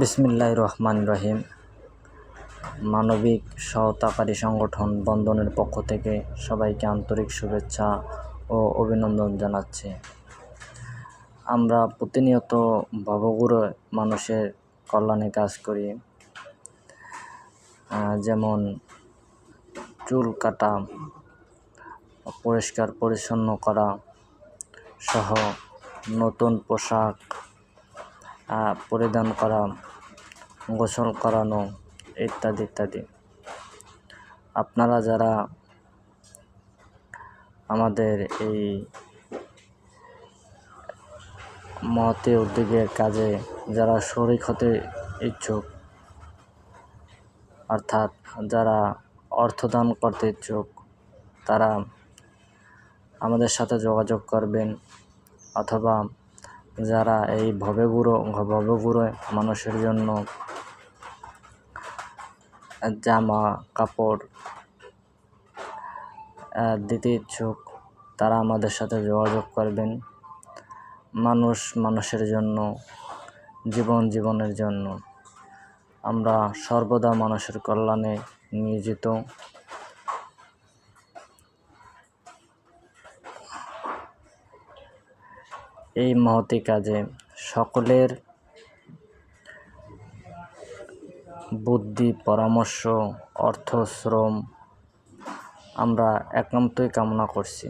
বিসমিল্লাহ রহমান রহিম মানবিক সহতাকারী সংগঠন বন্ধনের পক্ষ থেকে সবাইকে আন্তরিক শুভেচ্ছা ও অভিনন্দন জানাচ্ছি। আমরা প্রতিনিয়ত ভবগুরু মানুষের কল্যাণে কাজ করি। যেমন চুল কাটা, পরিষ্কার পরিচ্ছন্ন করা সহ নতুন পোশাক পরিধান করা, গোসল করানো ইত্যাদি ইত্যাদি। আপনারা যারা আমাদের এই মহতি উদ্যোগের কাজে যারা শরিক হতে ইচ্ছুক, অর্থাৎ যারা অর্থদান করতে ইচ্ছুক, তারা আমাদের সাথে যোগাযোগ করবেন অথবা যারা এই ভবেগুরো ভবেগুরো মানুষের জন্য জামা, কাপড় দিতে ইচ্ছুক, তারা আমাদের সাথে যোগাযোগ করবেন। মানুষ মানুষের জন্য, জীবন জীবনের জন্য। আমরা সর্বদা মানুষের কল্যাণে নিয়োজিত। এই মহতি কাজে সকলের বুদ্ধি, পরামর্শ, অর্থ, শ্রম আমরা একান্তই কামনা করছি।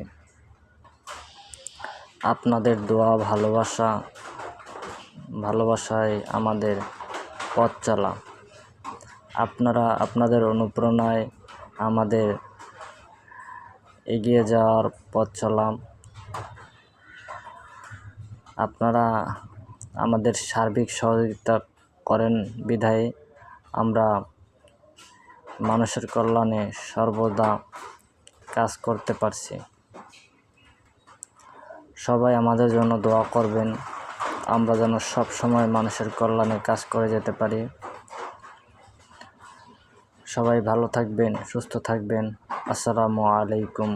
আপনাদের দোয়া, ভালোবাসা ভালোবাসায় আমাদের পথ চলা। আপনারা আপনাদের অনুপ্রেরণায় আমাদের এগিয়ে যাওয়ার পথ চলা। আপনারা আমাদের সার্বিক সহযোগিতা করেন বিধায় আমরা মানুষের কল্যাণে সর্বদা কাজ করতে পারছি। সবাই আমাদের জন্য দোয়া করবেন, আমরা যেন সব সময় মানুষের কল্যাণে কাজ করে যেতে পারি। সবাই ভালো থাকবেন, সুস্থ থাকবেন। আসসালামু আলাইকুম।